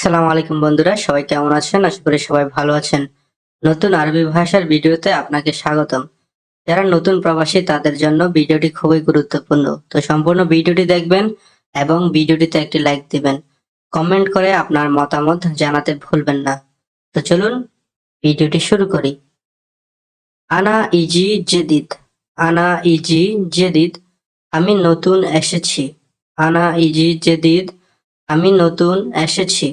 আসসালামু আলাইকুম বন্ধুরা, সবাই কেমন আছেন? আশা করি সবাই ভালো আছেন। নতুন আরবি ভাষার ভিডিওতে আপনাকে স্বাগতম। যারা নতুন প্রবাসী, তাদের জন্য ভিডিওটি খুবই গুরুত্বপূর্ণ। তো সম্পূর্ণ ভিডিওটি দেখবেন এবং ভিডিওটিতে একটি লাইক দিবেন। কমেন্ট করে আপনার মতামত জানাতে ভুলবেন না। তো চলুন ভিডিওটি শুরু করি। আনা ইজি জেদিদ, আনা ইজি জেদিদ, আমি নতুন এসেছি। আনা ইজি জেদিদ, আমি নতুন এসেছি।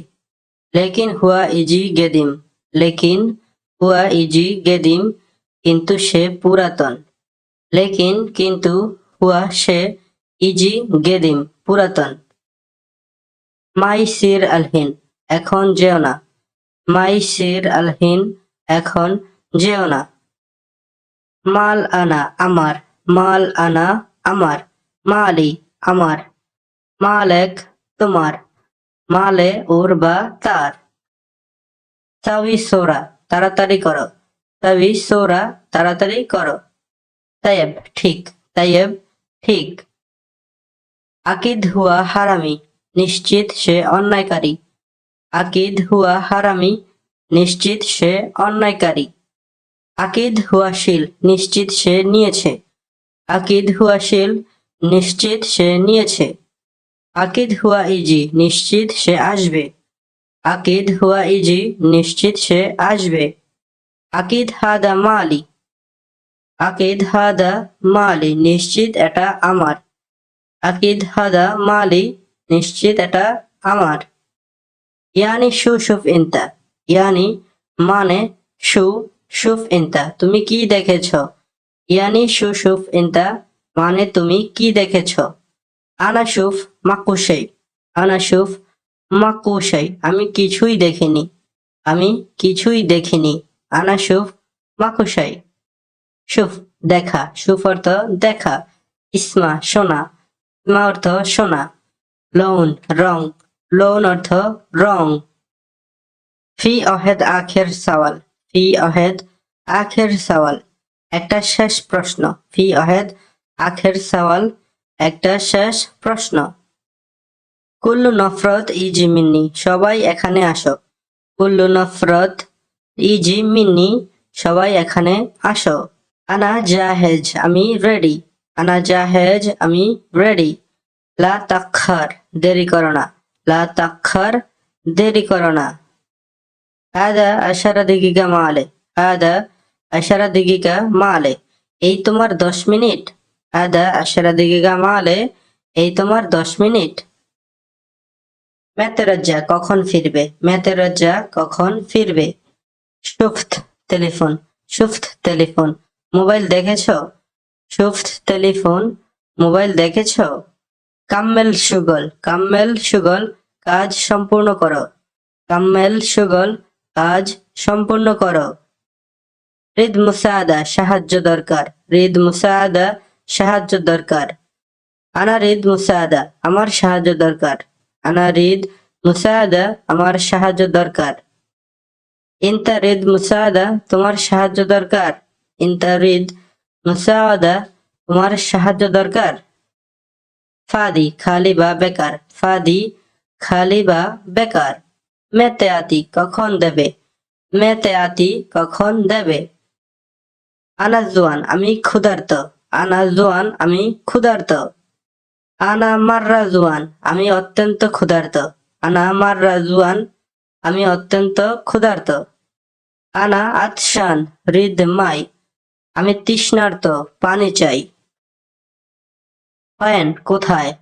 লেকিন হুয়া ইজি গেদিম। লেকিন হুয়া ইজি গেদিম কিন্তু সে পুরাতন। লেকিন কিন্তু হুয়া সে ইজি গেদিম, পুরাতন। মাই সির আলহিন এখন যেও না। মাই সির আলহিন এখন যেও না। মাল আনা আমার, মাল আনা আমার, মালি আমার, মালেক তোমার। মালে ওর বা তার। তাবি সোরা, তাড়াতাড়ি করো। তাবি সোরা, তাড়াতাড়ি করো। তাইব ঠিক। তাইব ঠিক। আকিদ হুয়া হারামি, নিশ্চিত সে অন্যায়কারী। আকিদ হুয়া হারামি, নিশ্চিত সে অন্যায়কারী। আকিদ হুয়াশীল নিশ্চিত সে নিয়েছে। আকিদ হুয়াশীল নিশ্চিত সে নিয়েছে। আকিদ হুয়া ইজি, নিশ্চিত সে আসবে। আকিদ হুয়া ইজি, নিশ্চিত সে আসবে। আকিদ হাদা মালি। আকিদ হাদা মালি, নিশ্চিত এটা আমার। আকিদ হাদা মালি, নিশ্চিত এটা আমার। ইয়ানি শুফ ইন্তা। ইয়ানি মানে সু সুফ ইন্তা। তুমি কি দেখেছ? ইয়ানি শুফ ইন্তা মানে তুমি কি দেখেছ? আনা শুফ মাকুশাই আনা শুফ মাকুশাই আমি কিছুই দেখিনি। আমি কিছুই দেখিনি। আনা শুফ মাকুশাই শুফ দেখা। শুফ অর্থ দেখা। ইসমা, সোনা। ইসমা অর্থ সোনা। লৌন রং। লৌন অর্থ রং। ফি অহেদ আখের সওয়াল। ফি অহেদ আখের সওয়াল। একটা শেষ প্রশ্ন। ফি অহেদ আখের সওয়াল একটা শেষ প্রশ্ন। কুল্লু নফরত ইজি মিন্নি, সবাই এখানে আসো। কুল্লু নফরত ইজি মিন্নি, সবাই এখানে আসো। আনা জাহেজ, আমি রেডি আনা জাহেজ, আমি রেডি লা তাক্ষার দেরি করো না। লা তাক্ষার দেরি করো না। আদা আশারা দিগিকা মালে। আদা আশারা দিগিকা মালে। এই তোমার দশ মিনিট। আদা আশারা দিগিকা মালে এই তোমার দশ মিনিট? মেতেরজ্জা কখন ফিরবে? মেতেরজ্জা কখন ফিরবে? সুফত টেলিফোন সুফত টেলিফোন, মোবাইল দেখেছ? সুফত টেলিফোন, মোবাইল দেখেছ? কাম্মেল সুগল কাম্মেল সুগল, কাজ সম্পূর্ণ করো। কাম্মেল সুগল, কাজ সম্পূর্ণ করো। রিদ মুসাদা, সাহায্য দরকার। রিদ মুসাদা সাহায্য দরকার। আনা রিদ মুসাদা, আমার সাহায্য দরকার। আনা রিদ মুসাদা, আমার সাহায্য দরকার। ইনতা রিদ মুসাদা, তোমার সাহায্য দরকার। ইনতা রিদ মুসাদা, তোমার সাহায্য দরকার। ফাদি খালি বা বেকার। ফাদি খালি বা বেকার। মেতে আতি কখন দেবে? মেতে আতি কখন দেবে? আনা জোয়ান, আমি ক্ষুধার্ত। আনা জোয়ান আমি ক্ষুধার্ত। আনা মাররা জোয়ান আমি অত্যন্ত ক্ষুধার্ত। আনা মাররা জোয়ান আমি অত্যন্ত ক্ষুধার্ত। আনা আতশান হৃদ মাই, আমি তৃষ্ণার্ত, পানি চাই। হয়েন কোথায়?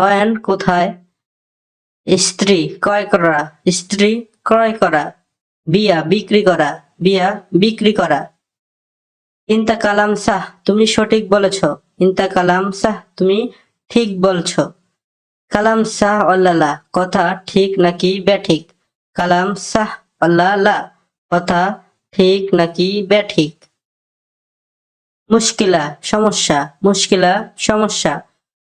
হয়েন কোথায়? স্ত্রী ক্রয় করা, স্ত্রী ক্রয় করা। বিয়া বিক্রি করা, বিয়া বিক্রি করা। ইন্তা কালাম শাহ তুমি সঠিক বলেছ। ইন্তা কালাম শাহ তুমি ঠিক বলছ। কালাম সাহ, অল্লালা, কথা ঠিক নাকি ব্যাঠিক? কালাম সাহ, অল্লালা, কথা ঠিক নাকি ব্যাঠিক? মুশকিলা, সমস্যা মুশকিলা, সমস্যা।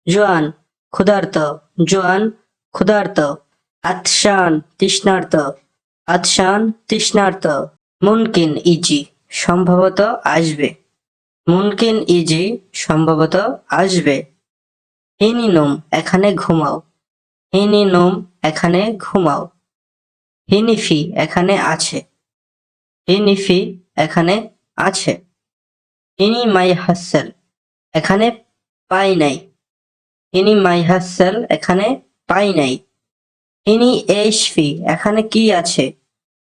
জোয়ান, ক্ষুধার্ত। জোয়ান, ক্ষুধার্ত। আতশান, তৃষ্ণার্ত। আতশান, তৃষ্ণার্ত। মুনকিন ইজি। সম্ভবত আসবে। মুনকিন ইজি, সম্ভবত আসবে। হিনি নোম, এখানে ঘুমাও। হিনি নোম, এখানে ঘুমাও। হিনিফি এখানে আছে। হিনিফি এখানে আছে। হিনি মাই হাসেল এখানে পাই নাই। হিনি মাই হাসেল এখানে পাই নাই। ইনি এইশফি এখানে কি আছে?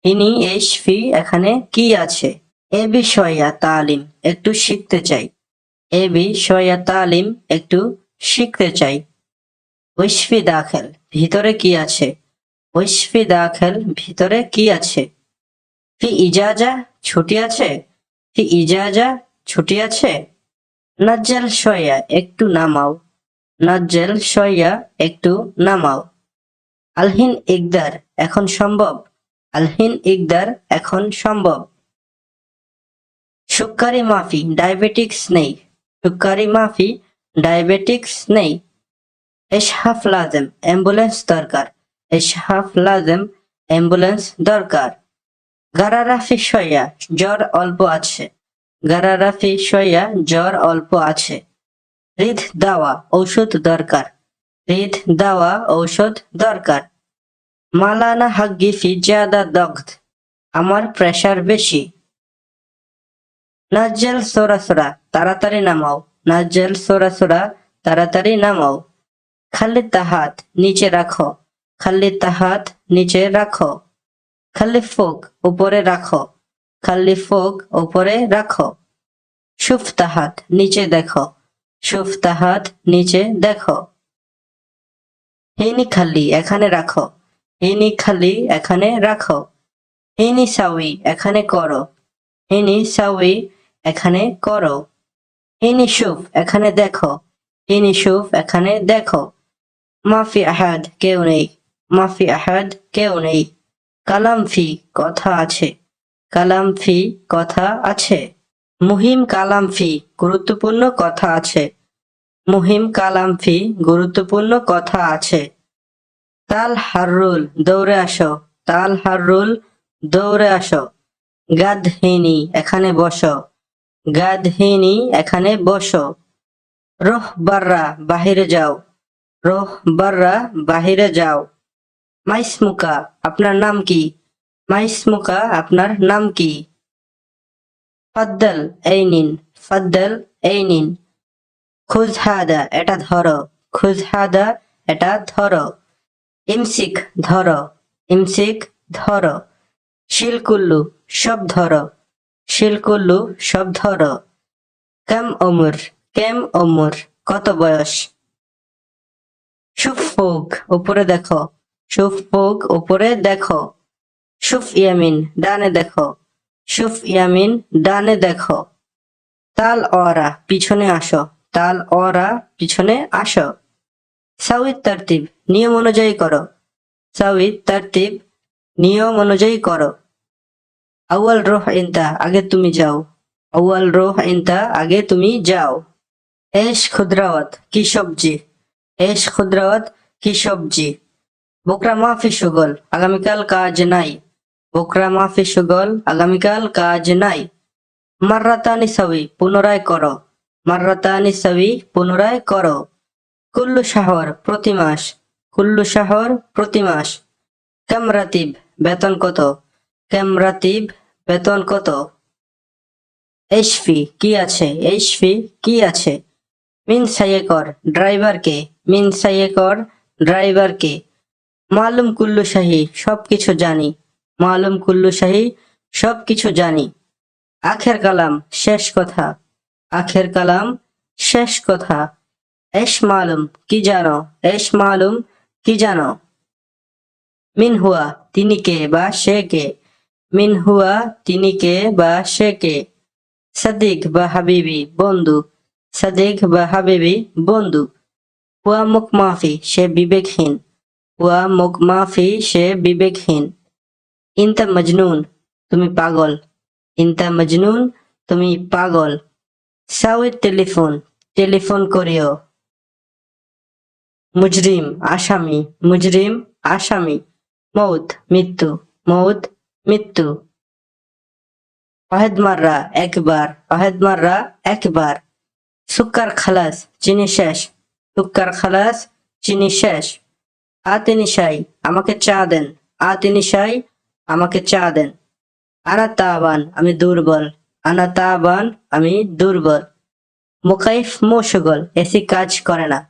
ইনি এইশফি এখানে কি আছে? এ বিষয়া তালিম একটু শিখতে চাই। এ বিষয়া তালিম একটু শিখতে চাই। ঐশফি দাখেল, ভিতরে কি আছে? ঐশফি দাখেল, ভিতরে কি আছে? ফি ইজাজা, ছুটি আছে? ফি ইজাজা, ছুটি আছে? নাজ্জাল সয়া একটু নামাও। নাজ্জাল সয়া একটু নামাও। আলহিন ইকদার, এখন সম্ভব? আলহিন ইকদার, এখন সম্ভব? সুক্কারি মাফি, ডায়াবেটিক্স নেই। সুক্কারি মাফি, ডায়াবেটিক্স নেই। এশহাফ লাজেম, অ্যাম্বুলেন্স দরকার। এশহাফ লাজেম, অ্যাম্বুলেন্স দরকার। গারারাফি সয়া জ্বর অল্প আছে। গারারাফি সয়া জ্বর অল্প আছে। হৃদ দাওয়া, ঔষধ দরকার। হৃদ দাওয়া, ঔষধ দরকার। মালানা হাগ্গি ফি জিয়াদা দগ্ধ আমার প্রেশার বেশি। নাজ্জাল, সোরা সোরা, তাড়াতাড়ি নামাও। নাজ্জাল, সোরা সোরা, তাড়াতাড়ি নামাও। খালি তাহাত নিচে রাখো। খালি তাহাত নিচে রাখো। খালি ফোক উপরে রাখো। খালি ফোক উপরে রাখো। সুফ তাহাত নিচে দেখো। সুফ তাহাত নিচে দেখো। হিনি খালি এখানে রাখো। হিনি খালি এখানে রাখো। হিনি সাউই এখানে করো। হিনি সাউই এখানে করো। হিনি সুফ এখানে দেখো। হিনি সুফ এখানে দেখো। মাফি আহাদ, কেউ নেই। মাফি আহাদ, কেউ নেই। কালাম ফি, কথা আছে। কালাম ফি, কথা আছে। মুহিম কালাম ফি, গুরুত্বপূর্ণ কথা আছে। মুহিম কালাম ফি, গুরুত্বপূর্ণ কথা আছে। তাল হাররুল, দৌড়ে আসো। তাল হাররুল, দৌড়ে আসো। গাদহিনী এখানে বসো। গাদহিনী এখানে বসো। রোহ বাররা, বাহিরে যাও। রোহ বাররা, বাহিরে যাও। মাইসমুকা, আপনার নাম কি? মাইসমুকা, আপনার নাম কি? ফাদ্দাল, এই নিন। ফাদ্দাল, এই নিন। খুজ হাদা এটা ধরো। খুজ হাদা এটা ধরো। ইমসিক ধরো। ইমসিক, ধরো। শিলকুল্লু, সব ধরো। শিলকুল্লু সব ধরো। কেম অমর কেম অমর, কত বয়স? সুফ সুফোক উপরে দেখো। সুফ সুফোক উপরে দেখো। সুফ ইয়ামিন, ডানে দেখো। সুফ ইয়ামিন, ডানে দেখো। তাল অরা, পিছনে আসো। তাল অরা, পিছনে আসো। সাউই তারতিব, নিয়ম অনুযায়ী করো। সাউই তারতিব, নিয়ম অনুযায়ী করো। আউয়াল রোহ ইনতা, আগে তুমি যাও। আউয়াল রোহ ইনতা, আগে তুমি যাও। এশ খুদ্রাওয়াত, কি সবজি? এশ খুদ্রাওয়াত, কি সবজি? বোকরা মাফি সুগল, আগামীকাল কাজ নাই। বোকরা মাফি সুগল, আগামীকাল কাজ নাই। মার্রাতানি সাবি, পুনরায় করো। মার্রাতানি সাবি, পুনরায় করো। কুল্লু শাহর প্রতি মাস। কুল্লু শাহর প্রতি মাস। কেমরাতিব, বেতন কত? কেমরাতিব বেতন কত? এইশফি কি আছে? এইশফি কি আছে? মিন সাইয়েকর ড্রাইভারকে মিন সাইয়েকর ড্রাইভারকে মালুম কুল্লু শাহী, সবকিছু জানি। মালুম কুল্লু শাহী, সবকিছু জানি। আখের কালাম, শেষ কথা। আখের কালাম, শেষ কথা। এশ মালুম, কি জানো? এশ মালুম, কি জানো? মিন হুয়া, তিনি কে বা সে কে? মিন হুয়া তিনি কে বা সে কে সাদিক বা হাবিবি, বন্ধু। সাদিক বা হাবিবি, বন্ধু। হুয়া মুখ মাফি সে বিবেকহীন। হুয়া মুখ মাফি সে বিবেকহীন। ইনতা মজনুন, তুমি পাগল। ইনতা মজনুন, তুমি পাগল। সাউই টেলিফোন টেলিফোন করিও। মুজরিম, আসামি। মুজরিম, আসামি। মৌত মৃত্যু। মৌত মৃত্যু। অহেদ মাররা একবার, অহেদ মাররা একবার। সুক্কার খালাস, চিনি শেষ। সুক্কার খালাস, চিনি শেষ। আ তিনি সাই, আমাকে চা দেন। আ তিনি সাই, আমাকে চা দেন। আনা তাবান, আমি দুর্বল। আনা তাবান, আমি দুর্বল। মুকাইফ মৌসুগল, এসি কাজ করে না।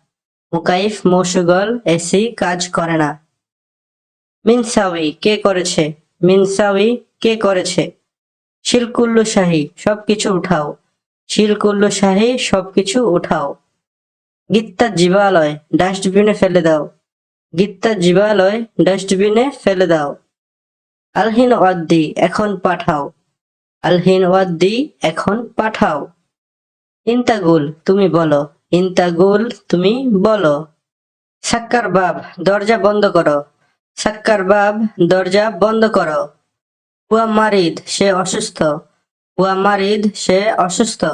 মুকাইফ মৌসুগল, এসি কাজ করে না। মিনসাউই কে করেছে? মিনসাউই কে করেছে? শিলকুল্লু শাহী, সবকিছু উঠাও। শিলকুল্লু শাহী, সবকিছু উঠাও। গীতা জীবালয়, ডাস্টবিনে ফেলে দাও। গীতা জীবালয়, ডাস্টবিনে ফেলে দাও। আলহিন ওয়াদ্দি, এখন পাঠাও। আলহিন ওয়াদ্দি, এখন পাঠাও। ইন্তাগুল, তুমি বলো। ইন্তাগুল, তুমি বলো। সাক্কার বাব, দরজা বন্ধ করো। সাক্কার বাব, দরজা বন্ধ করো। হুয়া মারিদ, সে অসুস্থ। হুয়া মারিদ, সে অসুস্থ।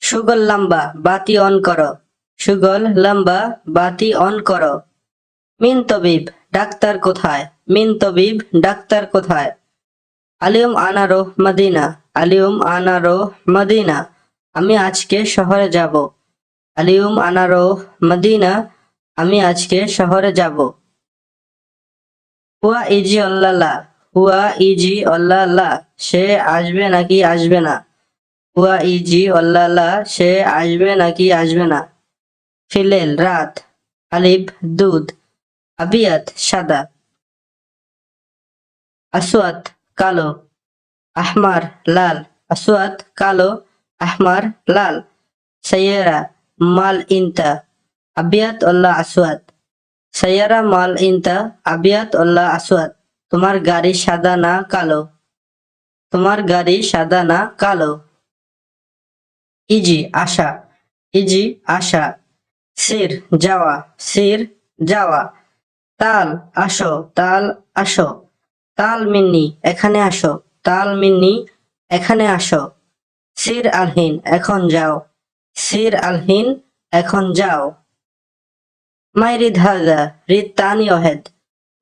সুগল লম্বা, বাতি অন করো। সুগল লম্বা, বাতি অন করো। মিন তবিব, ডাক্তার কোথায়? মিন তবিব, ডাক্তার কোথায়? আলিউম আনারো মদিনা, আলিউম আনারো মদিনা। আমি আজকে শহরে যাব। আলিউম আনারো মদিনা, আমি আজকে শহরে যাব। হুয়া ইজি অল্লাহ হুয়া ইজি অল্লাহ সে আসবে নাকি আসবে না? হুয়া ইজি অল্লাহ সে আসবে নাকি আসবে না? ফিলেল, রাত আলিব দুধ, আবিয়াত, সাদা, আসওয়াত, কালো, আহমার, লাল, আসওয়াত, কালো, আহমার, লাল, সাইয়ারা, মাল, ইনতা, আবিয়াত, আল্লাহ, আসওয়াত। সাইয়ারা মাল ইনতা আবিয়াত আল্লাহ আসওয়াত তোমার গাড়ি সাদা না কালো? তোমার গাড়ি সাদা না কালো? ইজি আশা। ইজি আশা। সির যাওয়া। সির যাওয়া। তাল আসো। তাল আসো। তাল মিন্নি, এখানে আসো। তাল মিন্নি, এখানে আসো। সির আলহিন, এখন যাও। সির আলহিন, এখন যাও। মাইরিদ হাজা রিদ তানি অহেদ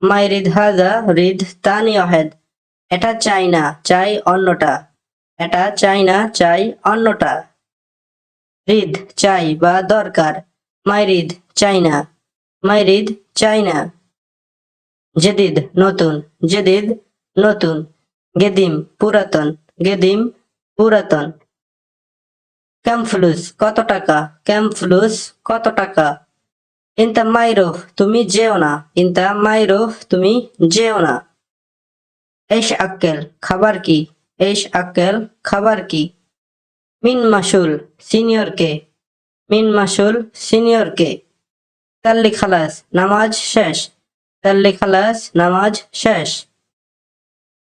মাইরিদ হাজা রিদ তানি অহেদ এটা চাই না চাই অন্যটা। এটা চাই না চাই অন্যটা। রিদ চাই বা দরকার। মাইরিদ চাই না মাইরিদ চাই না জেদিদ, নতুন। জেদিদ, নতুন। গেদিম, পুরাতন। গেদিম, পুরাতন। ক্যাম্পফ্লুস কত টাকা? ক্যাম্পফ্লুস কত টাকা? ইনতা মাইরোফ তুমি যেও না ইনতা মাইরোফ তুমি যেও না এস আক্কেল খাবার কি এস আক্কেল খাবার কি মিন মাসুল সিনিয়র কে মিন মাসুল সিনিয়র কে তাল্লি খালাস নামাজ শেষ তাল্লি খালাস নামাজ শেষ